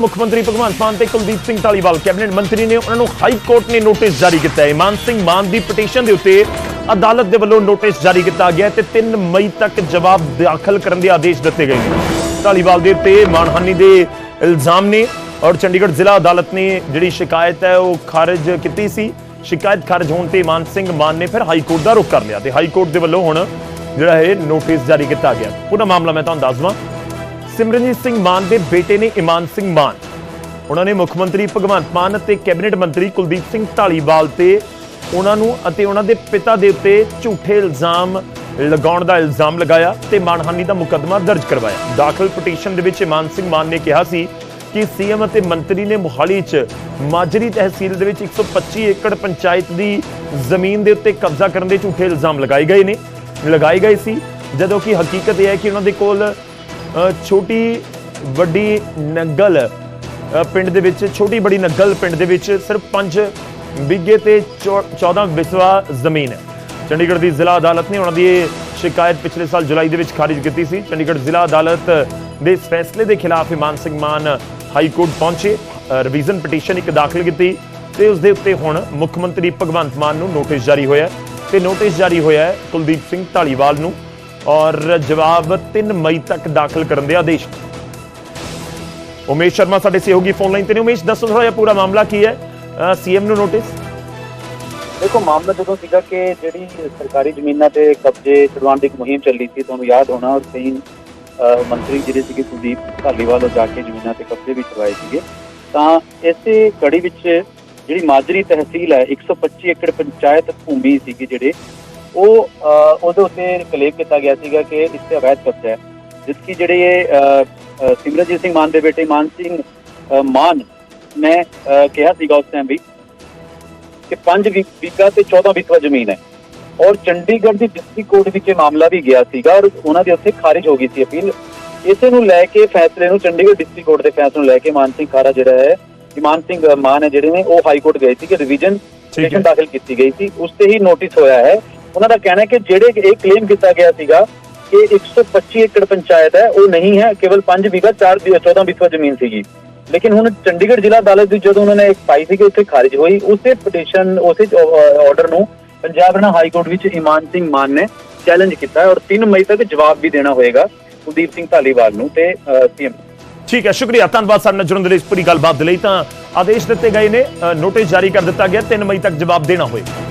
ਮੁੱਖ ਮੰਤਰੀ ਭਗਵੰਤ ਮਾਨ ਤੇ ਕੁਲਦੀਪ ਸਿੰਘ ਢਾਲੀਵਾਲ ਕੈਬਨਿਟ ਮੰਤਰੀ ਨੇ ਉਹਨਾਂ ਨੂੰ ਹਾਈ ਕੋਰਟ ਨੇ ਨੋਟਿਸ ਜਾਰੀ ਕੀਤਾ ਹੈ। ਇਮਾਨ ਸਿੰਘ ਮਾਨ ਦੀ ਪਟੀਸ਼ਨ ਦੇ ਉੱਤੇ ਅਦਾਲਤ ਦੇ ਵੱਲੋਂ ਨੋਟਿਸ ਜਾਰੀ ਕੀਤਾ ਗਿਆ ਤੇ 3 ਮਈ ਤੱਕ ਜਵਾਬ ਦਾਖਲ ਕਰਨ ਦੇ ਆਦੇਸ਼ ਦਿੱਤੇ ਗਏ ਨੇ। ਢਾਲੀਵਾਲ ਦੇ ਉੱਤੇ ਮਾਨਹਾਨੀ ਦੇ ਇਲਜ਼ਾਮ ਨੇ ਔਰ ਚੰਡੀਗੜ੍ਹ ਜ਼ਿਲ੍ਹਾ ਅਦਾਲਤ ਨੇ ਜਿਹੜੀ ਸ਼ਿਕਾਇਤ ਹੈ ਉਹ ਖਾਰਜ ਕੀਤੀ ਸੀ। ਸ਼ਿਕਾਇਤ ਖਾਰਜ ਹੋਣ ਤੇ ਇਮਾਨ ਸਿੰਘ ਮਾਨ ਨੇ ਫਿਰ ਹਾਈ ਕੋਰਟ ਦਾ ਰੁਖ ਕਰ ਲਿਆ ਤੇ ਹਾਈ ਕੋਰਟ ਦੇ ਵੱਲੋਂ ਹੁਣ ਜਿਹੜਾ ਇਹ ਨੋਟਿਸ ਜਾਰੀ ਕੀਤਾ ਗਿਆ। ਪੂਰਾ ਮਾਮਲਾ ਮੈਂ ਤੁਹਾਨੂੰ ਦੱਸ ਦਵਾਂ। ਸਿਮਰਨਜੀਤ ਸਿੰਘ ਮਾਨ ਦੇ ਬੇਟੇ ਨੇ ਇਮਾਨ ਸਿੰਘ ਮਾਨ। ਉਹਨਾਂ ਨੇ ਮੁੱਖ ਮੰਤਰੀ ਭਗਵੰਤ ਮਾਨ ਅਤੇ ਕੈਬਨਿਟ ਮੰਤਰੀ ਕੁਲਦੀਪ ਸਿੰਘ ਢਾਲੀਵਾਲ ਤੇ ਉਹਨਾਂ ਨੂੰ ਅਤੇ ਉਹਨਾਂ ਦੇ ਪਿਤਾ ਦੇ ਉੱਤੇ ਝੂਠੇ ਇਲਜ਼ਾਮ ਲਗਾਉਣ ਦਾ ਇਲਜ਼ਾਮ ਲਗਾਇਆ ਤੇ ਮਾਨਹਾਨੀ ਦਾ ਮੁਕੱਦਮਾ ਦਰਜ ਕਰਵਾਇਆ। ਦਾਖਲ ਪਟੀਸ਼ਨ ਦੇ ਵਿੱਚ ਇਮਾਨ ਸਿੰਘ ਮਾਨ ਨੇ ਕਿਹਾ ਸੀ ਕਿ ਸੀਐਮ ਅਤੇ ਮੰਤਰੀ ਨੇ ਮੁਹਾਲੀ 'ਚ ਮਾਜਰੀ ਤਹਿਸੀਲ ਦੇ ਵਿੱਚ 125 ਏਕੜ ਪੰਚਾਇਤ ਦੀ ਜ਼ਮੀਨ ਦੇ ਉੱਤੇ ਕਬਜ਼ਾ ਕਰਨ ਦੇ ਝੂਠੇ ਇਲਜ਼ਾਮ ਲਗਾਏ ਗਏ ਨੇ। ਲਗਾਏ ਗਏ ਸੀ, ਜਦੋਂ ਕਿ ਹਕੀਕਤ ਇਹ ਹੈ ਕਿ ਉਹਨਾਂ ਦੇ ਕੋਲ ਛੋਟੀ ਵੱਡੀ ਨੰਗਲ ਪਿੰਡ ਦੇ ਵਿੱਚ, ਛੋਟੀ ਬੜੀ ਨਗਲ ਪਿੰਡ ਦੇ ਵਿੱਚ ਸਿਰਫ 5 ਬਿੱਗੇ ਤੇ ਚੌ- 14 ਵਿਸਵਾ ਜ਼ਮੀਨ ਹੈ। ਚੰਡੀਗੜ੍ਹ ਦੀ ਜ਼ਿਲ੍ਹਾ ਅਦਾਲਤ ਨੇ ਉਹਨਾਂ ਦੀ ਇਹ ਸ਼ਿਕਾਇਤ ਪਿਛਲੇ ਸਾਲ ਜੁਲਾਈ ਦੇ ਵਿੱਚ ਖਾਰਿਜ ਕੀਤੀ ਸੀ। ਚੰਡੀਗੜ੍ਹ ਜ਼ਿਲ੍ਹਾ ਅਦਾਲਤ ਦੇ ਇਸ ਫੈਸਲੇ ਦੇ ਖਿਲਾਫ ਇਮਾਨ ਸਿੰਘ ਮਾਨ ਹਾਈ ਕੋਰਟ ਪਹੁੰਚੇ ਰਿਵੀਜ਼ਨ ਪਟੀਸ਼ਨ ਇੱਕ ਦਾਖਲ ਕੀਤੀ ਤੇ ਉਸ ਦੇ ਉੱਤੇ ਹੁਣ ਮੁੱਖ ਮੰਤਰੀ ਭਗਵੰਤ ਮਾਨ ਨੂੰ ਨੋਟਿਸ ਜਾਰੀ ਹੋਇਆ ਹੈ। ਤੇ ਨੋਟਿਸ ਜਾਰੀ ਹੋਇਆ ਹੈ ਕੁਲਦੀਪ ਸਿੰਘ ਢਾਲੀਵਾਲ ਨੂੰ। ਔਰ ਜਵਾਬ 3 ਮਈ ਤੱਕ ਦਾਖਲ ਕਰਨ ਦੇ ਆਦੇਸ਼। ਉਮੇਸ਼ ਸ਼ਰਮਾ ਸਾਡੇ ਸਹਿਯੋਗੀ ਫੋਨ ਲਾਈਨ ਤੇ ਨੇ। ਉਮੇਸ਼, ਦੱਸੋ ਥੋੜਾ ਜਿਹਾ ਪੂਰਾ ਮਾਮਲਾ ਕੀ ਹੈ? ਸੀਐਮ ਨੂੰ ਨੋਟਿਸ ਦੇਖੋ, ਮਾਮਲਾ ਜਦੋਂ ਸੀਗਾ ਕਿ ਜਿਹੜੀ ਸਰਕਾਰੀ ਜ਼ਮੀਨਾਂ ਤੇ ਕਬਜ਼ੇ ਛੁਡਵਾਉਣ ਦੀ ਇੱਕ ਮੁਹਿੰਮ ਚੱਲੀ ਸੀ, ਤੁਹਾਨੂੰ ਯਾਦ ਹੋਣਾ ਔਰ ਕਈ ਮੰਤਰੀ ਜਿਹੜੇ ਸੀਗੇ ਸੁਦੀਪ ਧਾਲੀਵਾਲ ਉਹ ਜਾ ਕੇ ਜ਼ਮੀਨਾਂ ਤੇ ਕਬਜ਼ੇ ਵੀ ਕਰਵਾਏ ਸੀਗੇ। ਤਾਂ ਇਸੇ ਕੜੀ ਵਿੱਚ ਜਿਹੜੀ ਮਾਜਰੀ ਤਹਿਸੀਲ ਹੈ 125 ਏਕੜ ਪੰਚਾਇਤ ਭੂਮੀ ਸੀਗੀ ਜਿਹੜੇ ਉਹ ਉਹਦੇ ਉੱਤੇ ਕਲੇਮ ਕੀਤਾ ਗਿਆ ਸੀਗਾ ਕਿ ਇਸ ਤੇ ਅਵੈਧ ਕਬਜ਼ਾ ਹੈ ਜਿਸ ਕੀ ਜਿਹੜੇ ਇਹ, ਸਿਮਰਨਜੀਤ ਸਿੰਘ ਮਾਨ ਦੇ ਬੇਟੇ ਮਾਨ ਸਿੰਘ ਮਾਨ ਨੇ ਕਿਹਾ ਸੀਗਾ ਉਸ ਟਾਈਮ ਵੀ ਕਿ 5 ਵਿਗਾ ਤੇ 14 ਵਿਸਵਾ ਜ਼ਮੀਨ ਹੈ। ਔਰ ਚੰਡੀਗੜ੍ਹ ਦੀ ਡਿਸਟ੍ਰਿਕਟ ਕੋਰਟ ਵਿੱਚ ਇਹ ਮਾਮਲਾ ਵੀ ਗਿਆ ਸੀਗਾ ਔਰ ਉਹਨਾਂ ਦੇ ਉੱਥੇ ਖਾਰਿਜ ਹੋ ਗਈ ਸੀ ਅਪੀਲ। ਇਸੇ ਨੂੰ ਲੈ ਕੇ ਫੈਸਲੇ ਨੂੰ ਚੰਡੀਗੜ੍ਹ ਡਿਸਟ੍ਰਿਕਟ ਕੋਰਟ ਦੇ ਫੈਸਲੇ ਨੂੰ ਲੈ ਕੇ ਮਾਨ ਸਿੰਘ ਖਾਰਾ ਜਿਹੜਾ ਹੈ ਇਮਾਨ ਸਿੰਘ ਮਾਨ ਹੈ ਜਿਹੜੇ ਨੇ ਉਹ ਹਾਈ ਕੋਰਟ ਗਏ ਸੀ ਕਿ ਰਿਵੀਜ਼ਨ। ਪਟੀਸ਼ਨ ਦਾਖਲ ਕੀਤੀ ਗਈ ਸੀ। ਉਸ ਤੇ ਹੀ ਨੋਟਿਸ ਹੋਇਆ ਹੈ ਉਹਨਾਂ ਦਾ ਕਹਿਣਾ ਹੈ ਕਿ ਜਿਹੜੇ ਇਹ ਕਲੇਮ ਕੀਤਾ ਗਿਆ ਸੀਗਾ ਕਿ 125 ਏਕੜ ਪੰਚਾਇਤ ਹੈ, ਉਹ ਨਹੀਂ ਹੈ, ਕੇਵਲ 5 ਵਿਗਾ 4 14 ਵਿਸਵਾ ਜ਼ਮੀਨ ਸੀਗੀ। ਲੇਕਿਨ ਹੁਣ ਚੰਡੀਗੜ੍ਹ ਜ਼ਿਲ੍ਹਾ ਅਦਾਲਤ ਦੀ ਜਦੋਂ ਉਹਨਾਂ ਨੇ ਇੱਕ ਪਾਈ ਸੀ ਉੱਥੇ ਖਾਰਿਜ ਹੋਈ, ਉਸੇ ਪਟੀਸ਼ਨ ਉਸੇ ਆਰਡਰ ਨੂੰ ਪੰਜਾਬ ਹਰਿਆਣਾ ਹਾਈ ਕੋਰਟ ਵਿੱਚ ਇਮਾਨ ਸਿੰਘ ਮਾਨ ਨੇ ਚੈਲੰਜ ਕੀਤਾ ਹੈ ਔਰ 3 ਮਈ ਤੱਕ ਜਵਾਬ ਵੀ ਦੇਣਾ ਹੋਏਗਾ ਕੁਲਦੀਪ ਸਿੰਘ ਧਾਲੀਵਾਲ ਨੂੰ ਤੇ ਸੀਐਮ ਠੀਕ ਹੈ, ਸ਼ੁਕਰੀਆ, ਧੰਨਵਾਦ ਸਾਡੇ ਨਾਲ ਜੁੜਨ ਦੇ ਲਈ ਇਸ ਪੂਰੀ ਗੱਲਬਾਤ ਦੇ ਲਈ। ਤਾਂ ਆਦੇਸ਼ ਦਿੱਤੇ ਗਏ ਨੇ ਨੋਟਿਸ ਜਾਰੀ ਕਰ ਦਿੱਤਾ ਗਿਆ 3 ਮਈ ਤੱਕ ਜਵਾਬ ਦੇਣਾ ਹੋਏਗਾ।